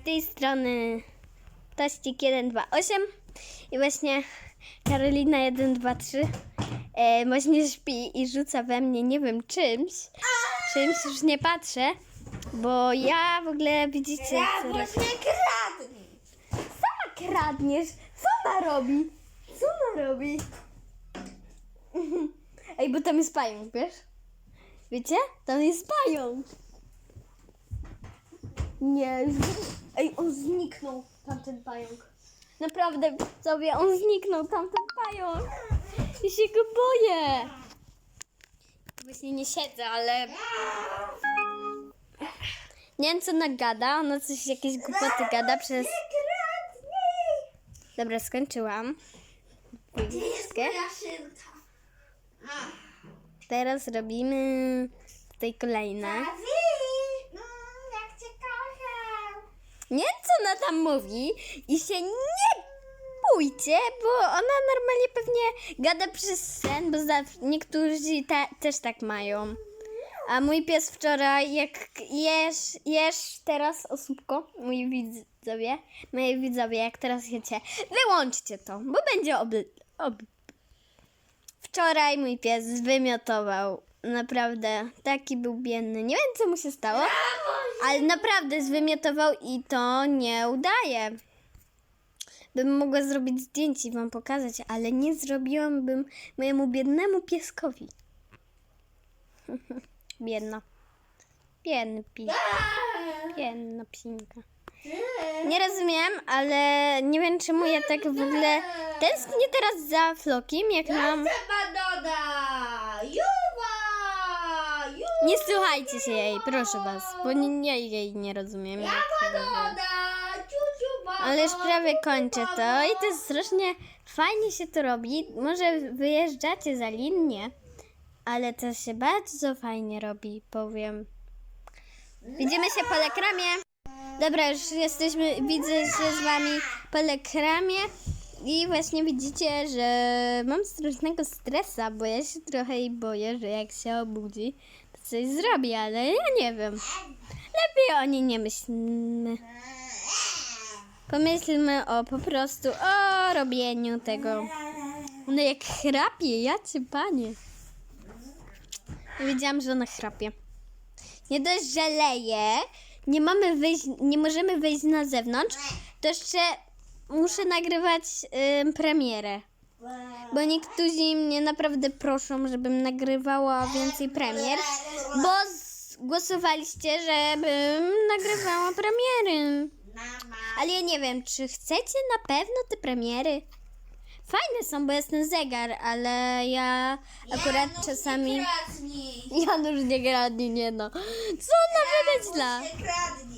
Z tej strony Tościk 128 i właśnie Karolina 123 e, właśnie śpi i rzuca we mnie nie wiem czymś. Czymś już nie patrzę, bo ja w ogóle widzicie co robię. nie kradnij! Sama kradniesz! Co ona robi? Co ona robi? Ej, bo tam jest pająk, wiesz? Wiecie? Tam jest pająk. Nie, z- ej, on zniknął, tamten pająk. Naprawdę, sobie, on zniknął, tamten pająk. Ja się go boję. Właśnie nie siedzę, ale... Nie wiem, co ona gada, ona coś, jakieś głupoty gada przez... Dobra, skończyłam. Gdzie jest Teraz robimy tutaj kolejne. Dawid! Mm, jak cię kocham! Nie wiem, co ona tam mówi i się nie bójcie, bo ona normalnie pewnie gada przez sen, bo niektórzy te, też tak mają. A mój pies wczoraj, jak jesz, jesz teraz osóbko, mój widzowie, moi widzowie, jak teraz jecie, wyłączcie to, bo będzie ob, ob. Wczoraj mój pies zwymiotował. Naprawdę, taki był biedny. Nie wiem, co mu się stało, ale naprawdę zwymiotował i to nie udaje. Bym mogła zrobić zdjęcie i wam pokazać, ale nie zrobiłam bym mojemu biednemu pieskowi. Biedna. Biedny pies. Biedna psinka. Nie rozumiem, ale nie wiem czemu ja tak w ogóle tęsknię teraz za Flokim, jak mam... Banana! Juba! Nie słuchajcie się jej, proszę was, bo nie, nie jej nie rozumiem. jak to banana! Ale już prawie kończę to i to jest strasznie fajnie się to robi. Może wyjeżdżacie za linię, ale to się bardzo fajnie robi, powiem. Widzimy się po lekramie. Dobra, już jesteśmy, widzę się z wami po lekramie i właśnie widzicie, że mam strasznego stresa, bo ja się trochę jej boję, że jak się obudzi, coś zrobi, ale ja nie wiem. Lepiej o niej nie myślmy. Pomyślmy o po prostu o robieniu tego. No jak chrapie, ja cię panie. Wiedziałam, że ona chrapie. Nie dość, że leje, nie mamy wyjść, nie możemy wyjść na zewnątrz, to jeszcze muszę nagrywać ym, premierę. Bo niektórzy mnie naprawdę proszą, żebym nagrywała więcej premier, bo głosowaliście, żebym nagrywała premiery. Ale ja nie wiem, czy chcecie na pewno te premiery? Fajne są, bo jest ten zegar, ale ja akurat Janusz, czasami... Nie kradnij! Janusz nie gradnie, nie no. Co ona wymyśla? Nie kradnij!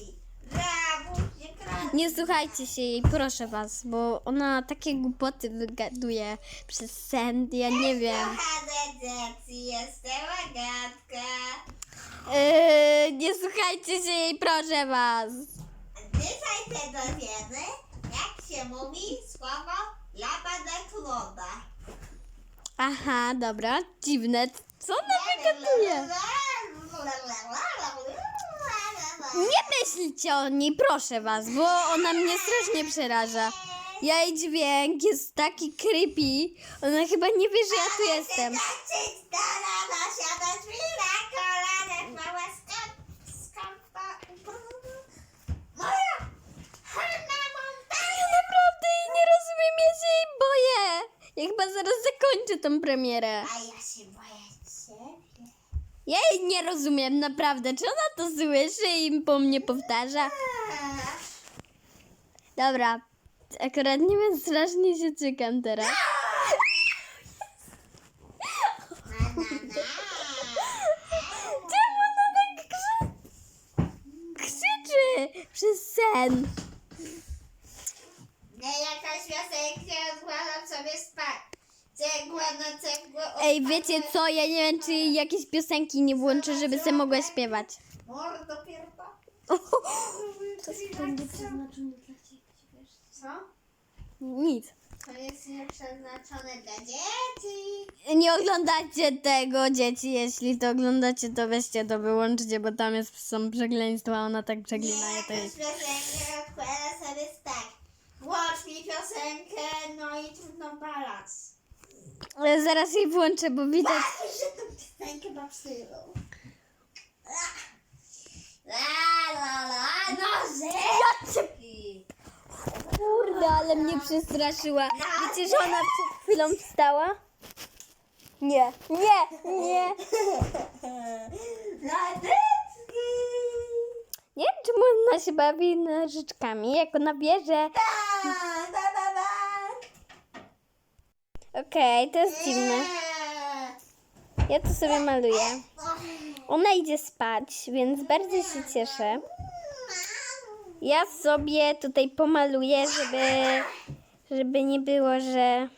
Nie słuchajcie się jej, proszę was, bo ona takie głupoty wygaduje przez sen, ja nie wiem. Kochane dzieci, jestem Agatka. Yy, nie słuchajcie się jej, proszę was. Dzisiaj się dowiemy, jak się mówi słowo laba na kloda. Aha, dobra, dziwne. Co ona wygaduje? Nie myślcie o niej, proszę was, bo ona mnie strasznie przeraża. Ja jej dźwięk jest taki creepy. Ona chyba nie wie, że ja tu jestem. Ja naprawdę jej nie rozumiem, ja się jej boję. Ja chyba zaraz zakończę tą premierę. A ja się. Ja jej nie rozumiem, naprawdę. Czy ona to słyszy i po mnie powtarza? Dobra, akurat nie wiem, strasznie się czekam teraz. Czemu ona tak krzy... krzyczy przez sen? Nie jakaś piosenka, odkładam sobie spać. Cegła na cegłę. Ej, wiecie co? Ja nie wiem, czy jakieś piosenki nie włączę, żeby sobie mogła śpiewać. Mordo pierda. To będzie przeznaczone dla ciebie, wiesz? Co? Nic. To jest nieprzeznaczone dla dzieci. Nie oglądacie tego, dzieci. Jeśli to oglądacie, to weźcie to, wyłączcie, bo tam jest, są przekleństwa, ona tak przeklina. Ja to jest... piosenkę odkłada sobie tak. Włącz mi piosenkę, no i trudno balans. Ale zaraz jej włączę, bo widać... że tą piosenkę popsują. La la la, no rzeczki. Kurde, ale mnie przestraszyła. Wiecie, że ona przed chwilą wstała? Nie, nie, nie. La rzeczki. Nie wiem, czy ona się bawi nożyczkami, jak ona ba, ba, ba. Okej, to jest dziwne. Ja to sobie maluję. Ona idzie spać, więc bardzo się cieszę. Ja sobie tutaj pomaluję, żeby, żeby nie było, że...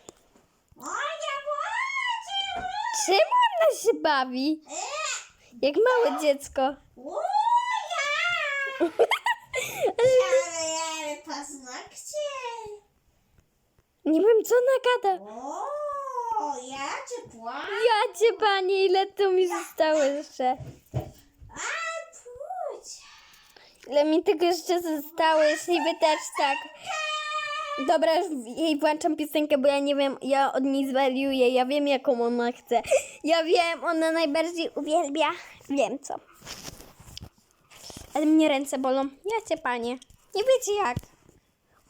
Czemu ona się bawi? Jak małe dziecko. Paznokcie. Nie wiem, co ona gada. O, ja cię płacę. Ja cię, panie, ile tu mi zostało jeszcze? A, pójdź. Ile mi tego jeszcze zostało, jeśli wy też tak. Dobra, już jej włączam piosenkę, bo ja nie wiem, ja od niej zwariuję, ja wiem jaką ona chce. Ja wiem, ona najbardziej uwielbia. Wiem co. Ale mnie ręce bolą. Ja cię, panie. Nie wiecie jak.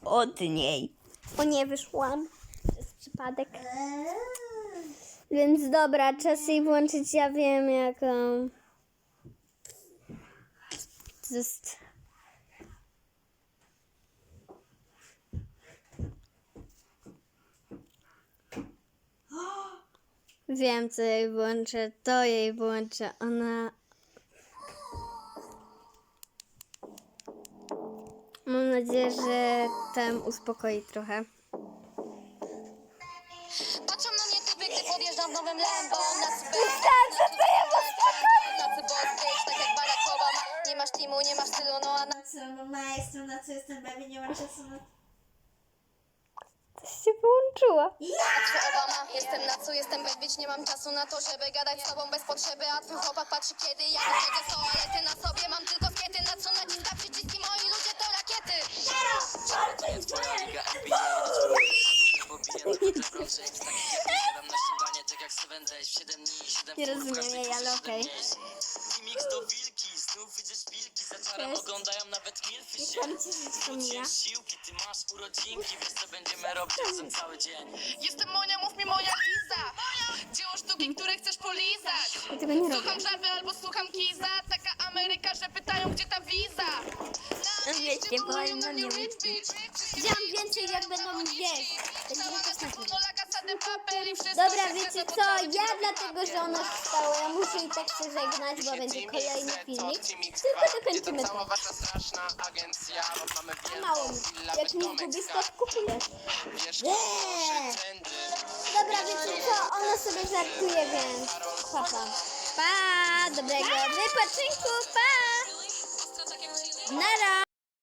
Od niej. O nie, wyszłam. Przypadek. Więc dobra, czas jej włączyć, ja wiem jaką. To jest... Wiem, co jej włączę, to jej włączę. Ona. Mam nadzieję, że tam uspokoi trochę. Nowym Lambo Na to ja na tak jak Barack Obama Nie masz teamu, nie masz stylu, no a na Na co mama jestem, na co jestem baby, nie ma czasu na... Coś się wyłączyło. Twój Obama? Jestem na co, jestem bedwić, nie mam czasu na to, żeby gadać z tobą bez potrzeby A twój chłopak patrzy kiedy ja z Nie rozumiem jej, ale okej. Mix do wilki, znów widzę szpilki, za czarem Cześć. oglądają nawet milfy się. Wspomina. Wróciłem z siłki, ty masz urodzinki, wiesz co będziemy robić razem cały dzień. Jestem Monia, mów mi moja Liza Dzieło sztuki, które chcesz polizać Ja tego nie robię. Słucham żaby albo słucham kiza Taka Ameryka, że pytają gdzie ta wiza Wiecie, bo mnie nie bitch Widziałam więcej, jak będą wszystko Dobra, wiecie co? Ja dlatego, że ona wstała, ja muszę i tak się żegnać, bo będzie kolejny filmik. Tylko dokończymy to. mamy Mało mi. Jak mi zgubisz, to trendy. Dobra, wiecie co? Ona sobie żartuje, więc pa, pa. Pa, dobrego wypoczynku, pa! Nara!